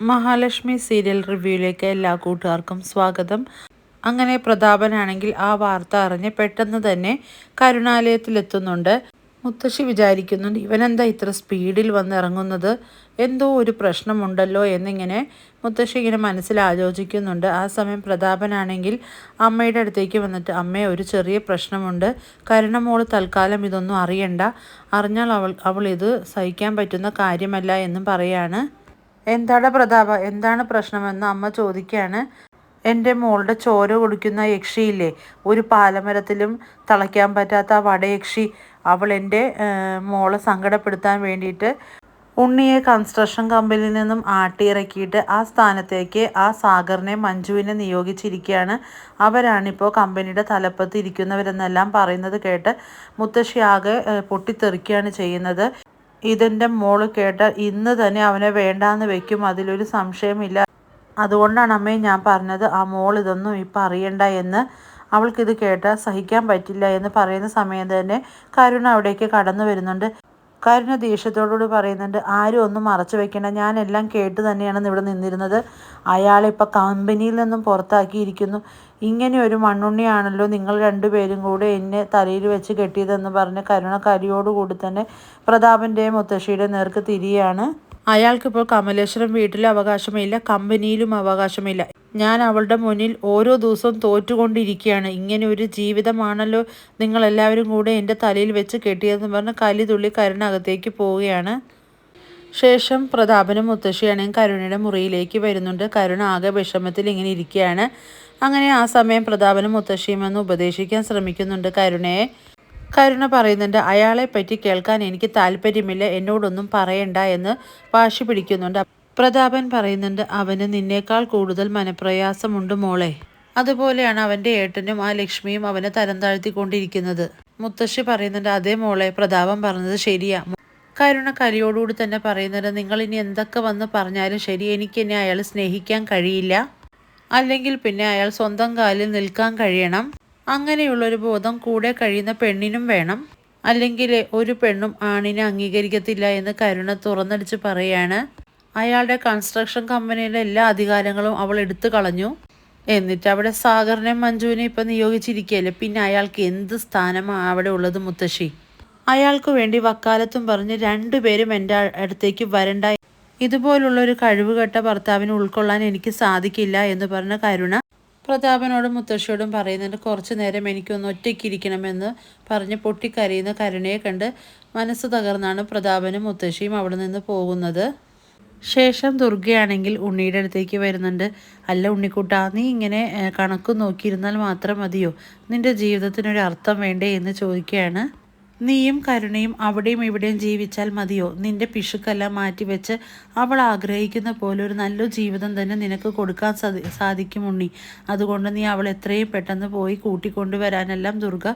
Mahalakshmi serial റിവ്യൂയിലേക്ക് എല്ലാ കൂട്ടുകാർക്കും സ്വാഗതം. അങ്ങനെ പ്രതാപനാണെങ്കിൽ ആ വാർത്ത അറിഞ്ഞ് പെട്ടെന്ന് തന്നെ കരുണാലയത്തിലെത്തുന്നുണ്ട്. മുത്തശ്ശി വിചാരിക്കുന്നുണ്ട് ഇവനെന്താ ഇത്ര സ്പീഡിൽ വന്നിറങ്ങുന്നത് എന്തോ ഒരു പ്രശ്നമുണ്ടല്ലോ എന്നിങ്ങനെ മുത്തശ്ശി ഇങ്ങനെ മനസ്സിൽ ആലോചിക്കുന്നുണ്ട്. ആ സമയം പ്രതാപനാണെങ്കിൽ അമ്മയുടെ അടുത്തേക്ക് വന്നിട്ട് അമ്മയെ ഒരു ചെറിയ പ്രശ്നമുണ്ട്. കരുണമോൾ തൽക്കാലം ഇതൊന്നും അറിയണ്ട. അറിഞ്ഞാൽ അവൾ അവൾ ഇത് സഹിക്കാൻ പറ്റുന്ന കാര്യമല്ല എന്നും പറയാണ്. എന്താണ് പ്രതാപ? എന്താണ് പ്രശ്നമെന്ന് അമ്മ ചോദിക്കുകയാണ്. എന്റെ മോളുടെ ചോര കുടിക്കുന്ന യക്ഷിയില്ലേ ഒരു പാലമരത്തിലും തളയ്ക്കാൻ പറ്റാത്ത ആ വടയക്ഷി അവൾ എന്റെ മോളെ സങ്കടപ്പെടുത്താൻ വേണ്ടിയിട്ട് ഉണ്ണിയെ കൺസ്ട്രക്ഷൻ കമ്പനിയിൽ നിന്നും ആട്ടിയിറക്കിയിട്ട് ആ സ്ഥാനത്തേക്ക് ആ സാഗറിനെ മഞ്ജുവിനെ നിയോഗിച്ചിരിക്കുകയാണ്. അവരാണിപ്പോൾ കമ്പനിയുടെ തലപ്പത്ത് ഇരിക്കുന്നവരെന്നെല്ലാം പറയുന്നത് കേട്ട് മുത്തശ്ശി ആകെ പൊട്ടിത്തെറിക്കുകയാണ് ചെയ്യുന്നത്. ഇതെന്റെ മോൾ കേട്ട ഇന്ന് തന്നെ അവനെ വേണ്ടാന്ന് വെക്കും അതിലൊരു സംശയമില്ല. അതുകൊണ്ടാണ് അമ്മേ ഞാൻ പറഞ്ഞത് ആ മോൾ ഇതൊന്നും ഇപ്പം അറിയണ്ട എന്ന്. അവൾക്കിത് കേട്ടാൽ സഹിക്കാൻ പറ്റില്ല എന്ന് പറയുന്ന സമയം തന്നെ കരുണ അവിടേക്ക് കടന്നു വരുന്നുണ്ട്. കരുണ ദേഷ്യത്തോടുകൂടി പറയുന്നുണ്ട് ആരും ഒന്നും മറച്ചു വെക്കേണ്ട. ഞാനെല്ലാം കേട്ട് തന്നെയാണ് ഇവിടെ നിന്നിരുന്നത്. അയാളിപ്പോൾ കമ്പനിയിൽ നിന്നും പുറത്താക്കിയിരിക്കുന്നു. ഇങ്ങനെ ഒരു മണ്ണുണ്ണിയാണല്ലോ നിങ്ങൾ രണ്ടുപേരും കൂടെ എന്നെ തലയിൽ വെച്ച് കെട്ടിയതെന്ന് പറഞ്ഞ് കരുണ കരിയോടുകൂടി തന്നെ പ്രതാപന്റെയും മുത്തശ്ശിയുടെ നേർക്ക് തിരിയാണ്. അയാൾക്കിപ്പോൾ കമലേശ്വരം വീട്ടിലും അവകാശമില്ല കമ്പനിയിലും അവകാശമില്ല. ഞാൻ അവളുടെ മുന്നിൽ ഓരോ ദിവസവും തോറ്റുകൊണ്ടിരിക്കുകയാണ്. ഇങ്ങനെ ഒരു ജീവിതമാണല്ലോ നിങ്ങളെല്ലാവരും കൂടെ എന്റെ തലയിൽ വെച്ച് കെട്ടിയതെന്ന് പറഞ്ഞ് കലി തുള്ളി കരുണകത്തേക്ക് പോവുകയാണ്. ശേഷം പ്രതാപനും മുത്തശ്ശിയാണെങ്കിൽ കരുണയുടെ മുറിയിലേക്ക് വരുന്നുണ്ട്. കരുണ ആകെ വിഷമത്തിൽ ഇങ്ങനെ ഇരിക്കുകയാണ്. അങ്ങനെ ആ സമയം പ്രതാപനും മുത്തശ്ശിയും എന്ന് ഉപദേശിക്കാൻ ശ്രമിക്കുന്നുണ്ട് കരുണയെ. കരുണ പറയുന്നുണ്ട് അയാളെ പറ്റി കേൾക്കാൻ എനിക്ക് താല്പര്യമില്ല എന്നോടൊന്നും പറയണ്ട എന്ന് വാശി പിടിക്കുന്നുണ്ട്. പ്രതാപൻ പറയുന്നുണ്ട് അവന് നിന്നേക്കാൾ കൂടുതൽ മനപ്രയാസമുണ്ട് മോളെ. അതുപോലെയാണ് അവന്റെ ഏട്ടനും ആ ലക്ഷ്മിയും അവനെ തരം താഴ്ത്തിക്കൊണ്ടിരിക്കുന്നത്. മുത്തശ്ശി പറയുന്നുണ്ട് അതേ മോളെ പ്രതാപൻ പറഞ്ഞത് ശരിയാ. കരുണ കലിയോടുകൂടി തന്നെ പറയുന്നുണ്ട് നിങ്ങൾ ഇനി എന്തൊക്കെ വന്ന് പറഞ്ഞാലും ശരി എനിക്ക് എന്നെ അയാൾ സ്നേഹിക്കാൻ കഴിയില്ല. അല്ലെങ്കിൽ പിന്നെ അയാൾ സ്വന്തം കാലിൽ നിൽക്കാൻ കഴിയണം. അങ്ങനെയുള്ളൊരു ബോധം കൂടെ കഴിയുന്ന പെണ്ണിനും വേണം. അല്ലെങ്കിൽ ഒരു പെണ്ണും ആണിനെ അംഗീകരിക്കത്തില്ല എന്ന് കരുണ തുറന്നടിച്ച് പറയാണ്. അയാളുടെ കൺസ്ട്രക്ഷൻ കമ്പനിയുടെ എല്ലാ അധികാരങ്ങളും അവൾ എടുത്തു കളഞ്ഞു. എന്നിട്ട് അവിടെ സാഗറിനെ മഞ്ജുവിനെ ഇപ്പം നിയോഗിച്ചിരിക്കുകയല്ലേ പിന്നെ അയാൾക്ക് എന്ത് സ്ഥാനമാണ് അവിടെ ഉള്ളത് മുത്തശ്ശി? അയാൾക്ക് വേണ്ടി വക്കാലത്തും പറഞ്ഞ് രണ്ടുപേരും എന്റെ അടുത്തേക്ക് വരണ്ട. ഇതുപോലുള്ള ഒരു കഴിവുകെട്ട ഭർത്താവിനെ ഉൾക്കൊള്ളാൻ എനിക്ക് സാധിക്കില്ല എന്ന് പറഞ്ഞ കരുണ പ്രതാപനോടും മുത്തശ്ശിയോടും പറയുന്നുണ്ട് കുറച്ചു നേരം എനിക്കൊന്ന് ഒറ്റയ്ക്കിരിക്കണമെന്ന് പറഞ്ഞ് പൊട്ടിക്കരയുന്ന കരുണയെ കണ്ട് മനസ്സ് തകർന്നാണ് പ്രതാപനും മുത്തശ്ശിയും അവിടെ നിന്ന് പോകുന്നത്. ശേഷം ദുർഗയാണെങ്കിൽ ഉണ്ണിയുടെ അടുത്തേക്ക് വരുന്നുണ്ട്. അല്ല ഉണ്ണിക്കുട്ട നീ ഇങ്ങനെ കണക്ക് നോക്കിയിരുന്നാൽ മാത്രം മതിയോ? നിന്റെ ജീവിതത്തിനൊരു അർത്ഥം വേണ്ടേ എന്ന് ചോദിക്കുകയാണ്. നീയും കരുണയും അവിടെയും ഇവിടെയും ജീവിച്ചാൽ മതിയോ? നിന്റെ പിശുക്കെല്ലാം മാറ്റിവെച്ച് അവൾ ആഗ്രഹിക്കുന്ന പോലെ ഒരു നല്ല ജീവിതം തന്നെ നിനക്ക് കൊടുക്കാൻ സാധി സാധിക്കും ഉണ്ണി. അതുകൊണ്ട് നീ അവൾ എത്രയും പെട്ടെന്ന് പോയി കൂട്ടിക്കൊണ്ടുവരാനെല്ലാം ദുർഗ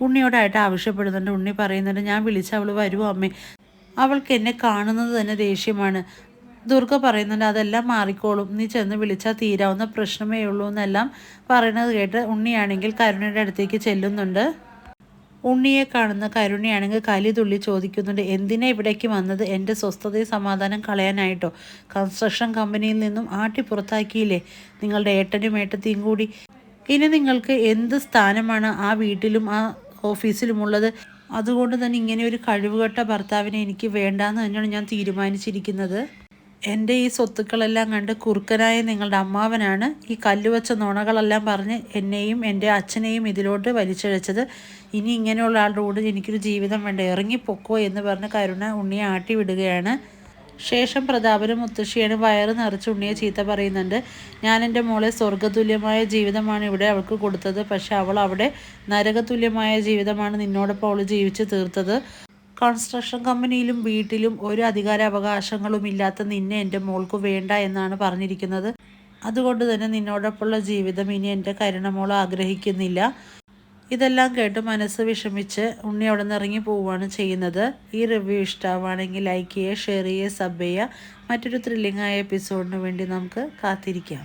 ഉണ്ണിയോടായിട്ട് ആവശ്യപ്പെടുന്നുണ്ട്. ഉണ്ണി പറയുന്നുണ്ട് ഞാൻ വിളിച്ച് അവൾ വരുമോ അമ്മേ? അവൾക്ക് എന്നെ കാണുന്നത് തന്നെ ദേഷ്യമാണ്. ദുർഗ പറയുന്നുണ്ട് അതെല്ലാം മാറിക്കോളും. നീ ചെന്ന് വിളിച്ചാൽ തീരാവുന്ന പ്രശ്നമേ ഉള്ളൂ എന്നെല്ലാം പറയുന്നത് കേട്ട് ഉണ്ണിയാണെങ്കിൽ കരുണയുടെ അടുത്തേക്ക് ചെല്ലുന്നുണ്ട്. ഉണ്ണിയെ കാണുന്ന കരുണയാണെങ്കിൽ കലി തുള്ളി ചോദിക്കുന്നുണ്ട് എന്തിനാ ഇവിടേക്ക് വന്നത്? എന്റെ സ്വസ്ഥതയും സമാധാനം കളയാനായിട്ടോ? കൺസ്ട്രക്ഷൻ കമ്പനിയിൽ നിന്നും ആട്ടി പുറത്താക്കിയില്ലേ? നിങ്ങളുടെ ഏട്ടനും ഏട്ടത്തെയും കൂടി. ഇനി നിങ്ങൾക്ക് എന്ത് സ്ഥാനമാണ് ആ വീട്ടിലും ആ ഓഫീസിലുമുള്ളത്? അതുകൊണ്ട് തന്നെ ഇങ്ങനെ ഒരു കഴിവുകെട്ട ഭർത്താവിനെ എനിക്ക് വേണ്ടാന്ന് തന്നെയാണ് ഞാൻ തീരുമാനിച്ചിരിക്കുന്നത്. എന്റെ ഈ സ്വത്തുക്കളെല്ലാം കണ്ട് കുറുക്കനായ നിങ്ങളുടെ അമ്മാവനാണ് ഈ കല്ലുവച്ച നുണകളെല്ലാം പറഞ്ഞ് എന്നെയും എന്റെ അച്ഛനെയും ഇതിലോട്ട് വലിച്ചഴച്ചത്. ഇനി ഇങ്ങനെയുള്ള ആളുടെ കൂടെ എനിക്കൊരു ജീവിതം വേണ്ട? ഇറങ്ങിപ്പൊക്കോ എന്ന് പറഞ്ഞ് കരുണ ഉണ്ണിയെ ആട്ടി വിടുകയാണ്. ശേഷം പ്രതാപനും മുത്തശ്ശിയാണ് വയറ് നിറച്ച് ഉണ്ണിയെ ചീത്ത പറയുന്നുണ്ട്. ഞാൻ എന്റെ മോളെ സ്വർഗതുല്യമായ ജീവിതമാണ് ഇവിടെ അവൾക്ക് കൊടുത്തത്. പക്ഷെ അവൾ അവിടെ നരകതുല്യമായ ജീവിതമാണ് നിന്നോടൊപ്പം അവൾ ജീവിച്ച് തീർത്തത്. കൺസ്ട്രക്ഷൻ കമ്പനിയിലും വീട്ടിലും ഒരു അധികാരാവകാശങ്ങളും ഇല്ലാത്ത നിന്നെ എന്റെ മോൾക്ക് വേണ്ട എന്നാണ് പറഞ്ഞിരിക്കുന്നത്. അതുകൊണ്ട് തന്നെ നിന്നോടൊപ്പമുള്ള ജീവിതം ഇനി എന്റെ കരുണമോൾ ആഗ്രഹിക്കുന്നില്ല. ഇതെല്ലാം കേട്ട് മനസ്സ് വിഷമിച്ച് ഉണ്ണി അവിടെ നിന്ന് ഇറങ്ങി പോവുകയാണ് ചെയ്യുന്നത്. ഈ റിവ്യൂ ഇഷ്ടമാണെങ്കിൽ ലൈക്ക് ചെയ്യുക ഷെയർ ചെയ്യുക സബ് ചെയ്യുക. മറ്റൊരു ത്രില്ലിംഗ് ആയ എപ്പിസോഡിന് വേണ്ടി നമുക്ക് കാത്തിരിക്കാം.